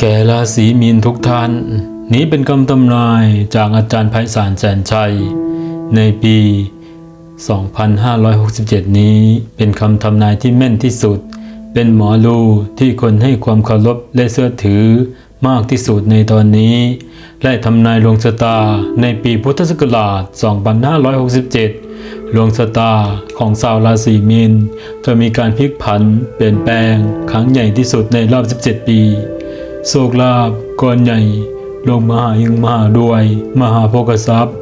แก่ราศีมีนทุกท่าน นี้เป็นคำทำนายจากอาจารย์ไพศาลแสนชัย ในปี 2567 นี้เป็นคำทำนายที่แม่นที่สุด เป็นหมอลูที่คนให้ความเคารพและเชื่อถือมากที่สุดในตอนนี้และทำนายดวงชะตาในปีพุทธศักราช 2567 ดวงชะตาของชาวราศีมีนจะมีการพลิกผันเปลี่ยนแปลงครั้งใหญ่ที่สุดในรอบ 17 ปี โชคลาภก้อนใหญ่ ลงมาหายังมหาด้วย มหาโภคทรัพย์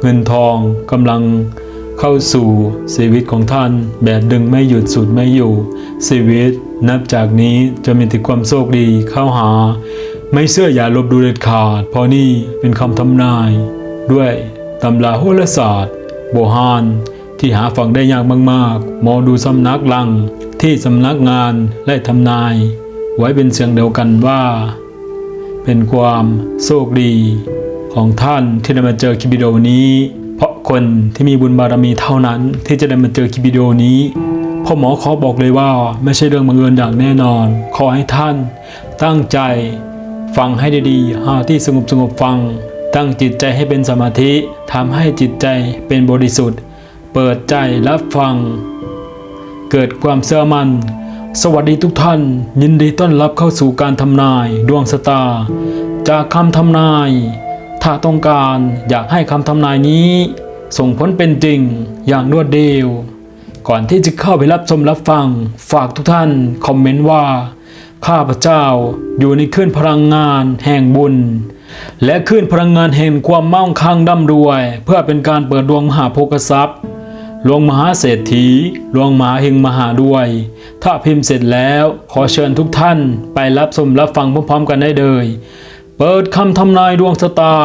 เงินทองกำลังเข้าสู่ชีวิตของท่าน แบบดึงไม่หยุดสุดไม่อยู่ ชีวิต นับจากนี้จะมีแต่ความโชคดีเข้าหา ไม่เชื่ออย่าลบดูเด็ดขาด เพราะนี่เป็นคำทำนาย ด้วยตำราโหราศาสตร์ โบฮานที่หาฟังได้ยากมากๆหมอดูสำนักลังที่สำนักงานและทำนาย ไว้เป็นเสียงเดียวกันว่า เป็นความโชคดีของท่านที่ได้มาเจอคลิปวิดีโอนี้ เพราะคนที่มีบุญบารมีเท่านั้นที่จะได้มาเจอคลิปวิดีโอนี้พ่อหมอขอบอกเลยว่าไม่ใช่เรื่องบังเอิญอย่างแน่นอน ขอให้ท่าน ตั้งใจฟังให้ดีๆหาที่สงบสงบฟัง ตั้งจิตใจให้เป็นสมาธิทำให้จิตใจเป็นบริสุทธิ์ เปิดใจรับฟัง เกิดความเชื่อมัน่น สวัสดีทุกท่าน ยินดีต้อนรับเข้าสู่การทำนายดวงชะตา จากคำทำนาย ถ้าต้องการอยากให้คำทำนายนี้ ส่งผลเป็นจริงอย่างรวดเร็วก่อนที่จะเข้าไปรับชมรับฟัง ฝากทุกท่านคอมเมนต์ว่า ข้าพเจ้าอยู่ในคลื่นพลังงานแห่งบุญ และคลื่นพลังงานแห่งความมั่งคั่งร่ำรวย เพื่อเป็นการเปิดดวงมหาโภคทรัพย์ หลวงมหาเศรษฐีหลวงมหาเฮงมหาด้วย ถ้าพิมพ์เสร็จแล้วขอเชิญทุกท่านไปรับชมรับฟังพร้อมๆกันได้เลย เปิดคำทำนายดวงชะตา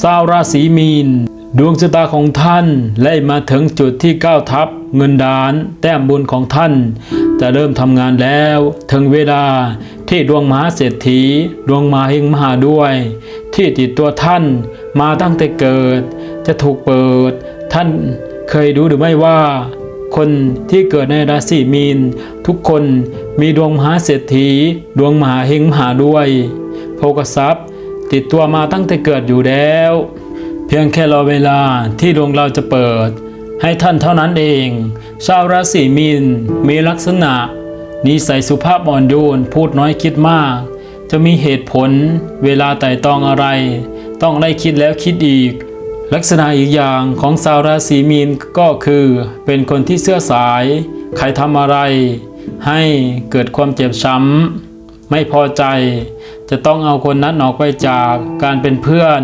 ชาวราศีมีน ดวงชะตาของท่านไล่มาถึงจุดที่ก้าวทับเงินดาน แต้มบุญของท่าน จะเริ่มทำงานแล้วถึงเวลาที่ดวงมหาเศรษฐี ดวงมหาเฮงมหาด้วย ที่ติดตัวท่านมาตั้งแต่เกิด จะถูกเปิดท่าน เคยดูหรือไม่ว่า คนที่เกิดในราศีมีน ทุกคนมีดวงมหาเศรษฐี ดวงมหาเฮงมหาด้วยโภกทรัพย์ ติดตัวมาตั้งแต่เกิดอยู่แล้ว เพียงแค่รอเวลาที่ดวงเราจะเปิด ให้ท่านเท่านั้นเอง ชาวราศีมีนมีลักษณะ นิสัยสุภาพอ่อนโยนพูดน้อยคิดมาก จะมีเหตุผล เวลาไต่ตองอะไร ต้องได้คิดแล้วคิดอีก ลักษณะอีกอย่างของชาวราศีมีนก็คือ เป็นคนที่เสื้อสาย ใครทำอะไร ให้เกิดความเจ็บช้ำ ไม่พอใจ จะต้องเอาคนนั้นออกไปจากการเป็นเพื่อน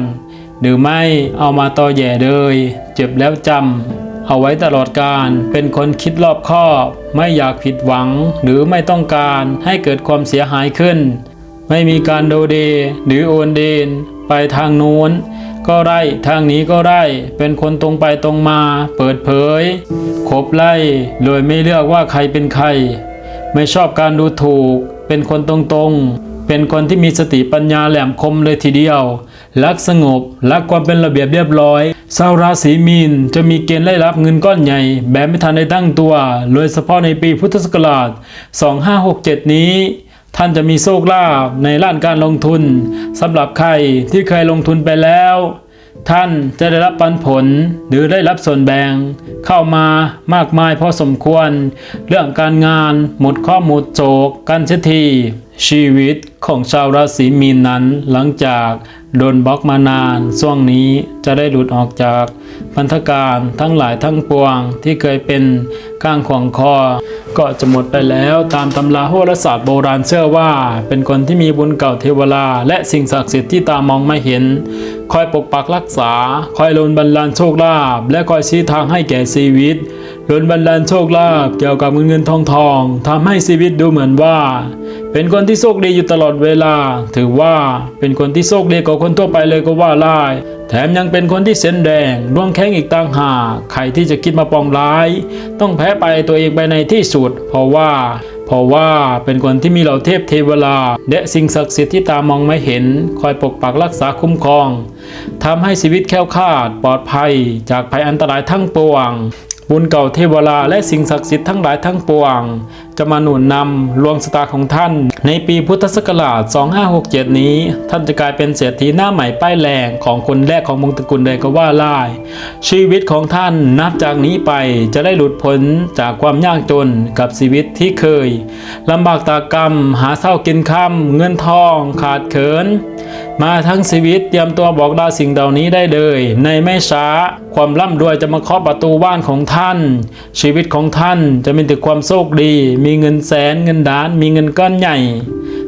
หรือไม่เอามาต่อแย่เลย เจ็บแล้วจำเอาไว้ตลอดการเป็นคนคิดรอบคอบ ไม่อยากผิดหวัง หรือไม่ต้องการให้เกิดความเสียหายขึ้น ไม่มีการโดเดหรือโอนเดนไปทางโน้น ก็ได้ทางนี้ก็ได้ เป็นคนตรงไปตรงมา เปิดเผยคบไล่โดยไม่เลือกว่าใครเป็นใคร ไม่ชอบการดูถูก เป็นคนตรงๆ เป็นคนที่มีสติปัญญาแหลมคมเลยทีเดียว รักสงบ รักความเป็นระเบียบเรียบร้อยชาวราศีมีนจะมีเกณฑ์ได้รับเงินก้อนใหญ่ แบบไม่ทันได้ตั้งตัว โดยเฉพาะในปีพุทธศักราช 2567 นี้ ท่านจะมีโชคลาภในด้านการลงทุนสำหรับใครที่เคยลงทุนไปแล้ว ท่านจะได้รับปันผลหรือได้รับส่วนแบ่งเข้ามามากมายพอสมควร เรื่องการงานหมดข้อหมดโจกกันเสียที ชีวิตของชาวราศีมีนนั้นหลังจากโดนบล็อกมานานช่วงนี้จะได้หลุดออกจากพันธการทั้งหลายทั้งปวงที่เคยเป็นก้างขวางคอ ก็จะหมดไปแล้วตามตำราโหราศาสตร์โบราณเชื่อว่า เป็นคนที่มีบุญเก่าเทวราและสิ่งศักดิ์สิทธิ์ที่ตามองไม่เห็น คอยปกปักรักษา คอยลนบันดาลโชคลาภและคอยชี้ทางให้แก่ชีวิตลนบันดาลโชคลาภเกี่ยวกับเงินเงินทองทองทำให้ชีวิตดูเหมือนว่า เป็นคนที่โชคดีอยู่ตลอดเวลา ถือว่าเป็นคนที่โชคดีกว่าคนทั่วไปเลยก็ว่าได้แถมยังเป็นคนที่เส้นแดงดวงแข็งอีกต่างหากใครที่จะคิดมาปองร้าย ต้องแพ้ไปตัวเองไปในที่สุด เพราะว่า เพราะว่าเป็นคนที่มีเหล่าเทพเทวราและสิ่งศักดิ์สิทธิ์ที่ตามองไม่เห็น คอยปกปักรักษาคุ้มครองทำให้ชีวิตแคล้วคลาดปลอดภัย จากภัยอันตรายทั้งปวง บุญเก่าเทวราและสิ่งศักดิ์สิทธิ์ทั้งหลายทั้งปวง จะมาหนุนนำลวงสตาของท่าน ในปีพุทธศักราช 2567 นี้ ท่านจะกลายเป็นเศรษฐีหน้าใหม่ป้ายแรงของคนแรกของมงตระกุลเลยก็ว่าได้ชีวิตของท่านนับจากนี้ไปจะได้หลุดพ้นจากความยากจนกับชีวิตที่เคยลำบากตากรรม หาเศร้ากินค่ำเงินทอง ขาดเขิน มาทั้งชีวิตเตรียมตัวบอกลาสิ่งเหล่านี้ได้เลย ในไม่ช้า ความร่ำรวยจะมาเคาะประตูบ้านของท่าน ชีวิตของท่านจะมีแต่ความโชคดี มีเงินแสนเงินล้าน มีเงินก้อนใหญ่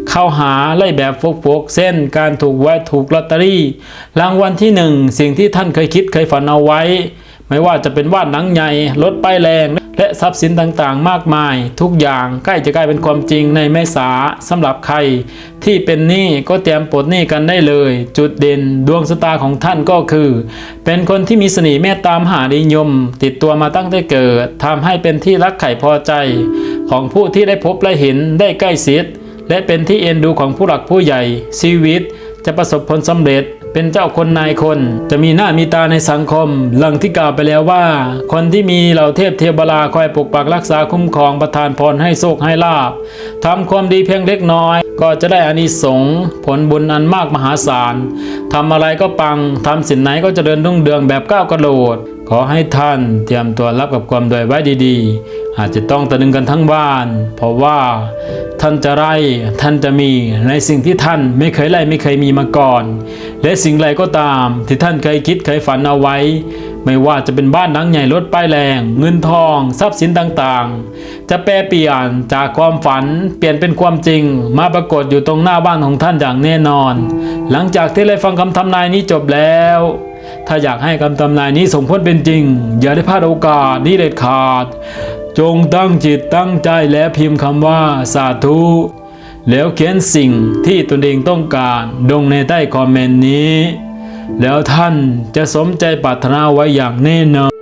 เข้าหาไล่แบบฟกๆเส้นการถูกไว้ถูกลอตเตอรี่ รางวัลที่หนึ่งสิ่งที่ท่านเคยคิดเคยฝันเอาไว้ ไม่ว่าจะเป็นว่านหนังใหญ่รถป้ายแรง และทรัพย์สินต่างๆ มากมาย ทุกอย่างใกล้จะกลายเป็นความจริงในแม่สาสำหรับใคร ที่เป็นหนี้ก็เตรียมปลดหนี้กันได้เลย จุดเด่นดวงชะตาของท่านก็คือ เป็นคนที่มีเสน่ห์เมตตามหานิยม ติดตัวมาตั้งแต่เกิดทำให้เป็นที่รักใคร่พอใจ ของผู้ที่ได้พบและเห็นได้ใกล้ชิดและเป็นที่เอ็นดูของผู้หลักผู้ใหญ่ชีวิตจะประสบผลสำเร็จ เป็นเจ้าคนนายคน จะมีหน้ามีตาในสังคมหลังที่กล่าวไปแล้วว่า คนที่มีเหล่าเทพเทวราคอยปกปักรักษาคุ้มครองประทานพรให้โชคให้ลาบทำความดีเพียงเล็กน้อย ก็จะได้อานิสงส์ผลบุญอันมากมหาศาลทำอะไรก็ปังทำสินไหนก็จะเดินรุ่งเรืองแบบก้าวกระโดด ขอให้ท่านเตรียมตัวรับกับความดวยไว้ดีๆ อาจจะต้องตะลึงกันทั้งบ้าน เพราะว่าท่านจะไร่ท่านจะมีในสิ่งที่ท่านไม่เคยไล่ไม่เคยมีมาก่อน และสิ่งใดก็ตาม ที่ท่านเคยคิดเคยฝันเอาไว้ ไม่ว่าจะเป็นบ้านหลังใหญ่รถป้ายแรงเงินทอง ทรัพย์สินต่างๆ จะแปลเปลี่ยนจากความฝันเปลี่ยนเป็นความจริง มาปรากฏอยู่ตรงหน้าบ้านของท่านอย่างแน่นอน หลังจากที่ได้ฟังคำทำนายนี้จบแล้ว ถ้าอยากให้คำตำนายนี้ส่งผลเป็นจริง อย่าได้พลาดโอกาสนี้เด็ดขาด จงตั้งจิตตั้งใจและพิมพ์คำว่าสาธุ แล้วเขียนสิ่งที่ตนเองต้องการลงในใต้คอมเมนต์นี้ แล้วท่านจะสมใจปรารถนาไว้อย่างแน่นอน